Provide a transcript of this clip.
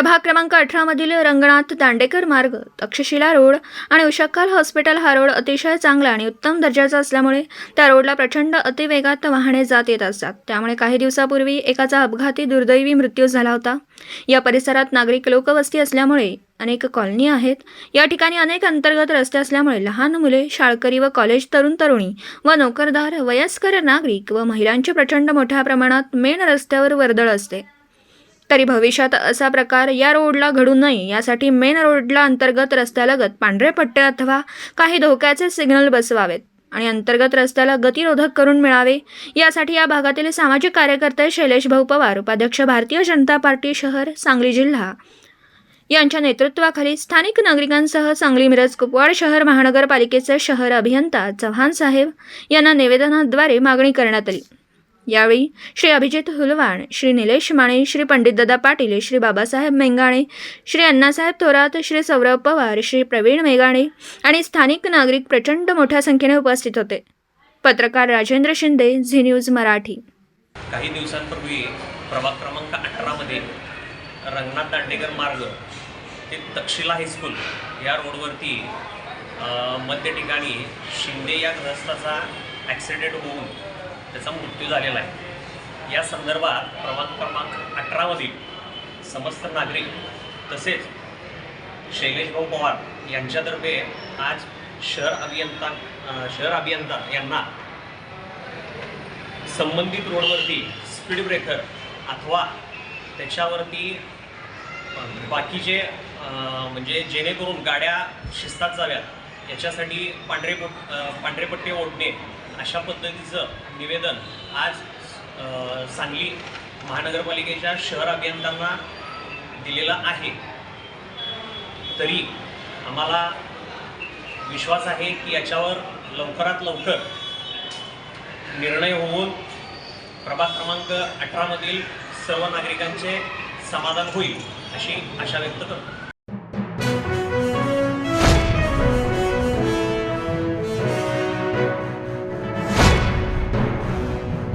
प्रभाग क्रमांक अठरामधील रंगनाथ दांडेकर मार्ग तक्षशिला रोड आणि उशक्कल हॉस्पिटल हा रोड अतिशय चांगला आणि उत्तम दर्जाचा असल्यामुळे त्या रोडला प्रचंड अतिवेगात वाहने जात येत असतात. त्यामुळे काही दिवसापूर्वी एकाचा अपघाती दुर्दैवी मृत्यू झाला होता. या परिसरात नागरिक लोकवस्ती असल्यामुळे अनेक कॉलनी आहेत. या ठिकाणी अनेक अंतर्गत रस्ते असल्यामुळे लहान मुले शाळकरी व कॉलेज तरुण तरुणी व नोकरदार वयस्कर नागरिक व महिलांची प्रचंड मोठ्या प्रमाणात मेन रस्त्यावर वर्दळ असते. तरी भविष्यात असा प्रकार या रोडला घडू नये यासाठी मेन रोडला अंतर्गत रस्त्यालगत पांढरे पट्टे अथवा काही धोक्याचे सिग्नल बसवावेत आणि अंतर्गत रस्त्याला गतिरोधक करून मिळावे. यासाठी या भागातील सामाजिक कार्यकर्ते शैलेश भाऊ पवार उपाध्यक्ष भारतीय जनता पार्टी शहर सांगली जिल्हा. यांच्या नेतृत्वाखाली स्थानिक नागरिकांसह सांगली मिरज कुपवाड शहर महानगरपालिकेचे शहर अभियंता चव्हाण साहेब यांना निवेदनाद्वारे मागणी करण्यात आली. यावेळी श्री अभिजित हुलवाण श्री निलेश माने श्री पंडितदादा पाटील श्री बाबासाहेब मेंगाणे श्री अण्णासाहेब थोरात श्री सौरभ पवार श्री प्रवीण मेगाणे आणि स्थानिक नागरिक प्रचंड मोठ्या संख्येने उपस्थित होते. पत्रकार राजेंद्र शिंदे झी न्यूज मराठी. काही दिवसांपूर्वी प्रभाग क्रमांक अठरामध्ये रंगनाथ दांडेकर मार्ग ते तक्षशिला हायस्कूल या रोडवरती मध्य ठिकाणी शिंदे या ग्रस्ताचा ॲक्सिडेंट होऊन त्याचा मृत्यू झालेला आहे. या संदर्भात क्रमांक क्रमांक अठरामधील समस्त नागरिक तसेच शैलेश भाऊ पवार यांच्यातर्फे आज शहर अभियंता शहर अभियंता यांना संबंधित रोडवरती स्पीड ब्रेकर अथवा त्याच्यावरती बाकीचे म्हणजे जेणेकरून गाड्या शिस्तात जाव्यात याच्यासाठी पांढरे पांढरेपट्टे पांढरे पट्टे ओढणे अशा पद्धतीचं निवेदन आज सांगली महानगरपालिकेच्या शहर अभियंत्यांना दिलेलं आहे. तरी आम्हाला विश्वास आहे की याच्यावर लवकरात लवकर निर्णय होऊन प्रभाग क्रमांक अठरामधील सर्व नागरिकांचे समाधान होईल अशी आशा व्यक्त करतो.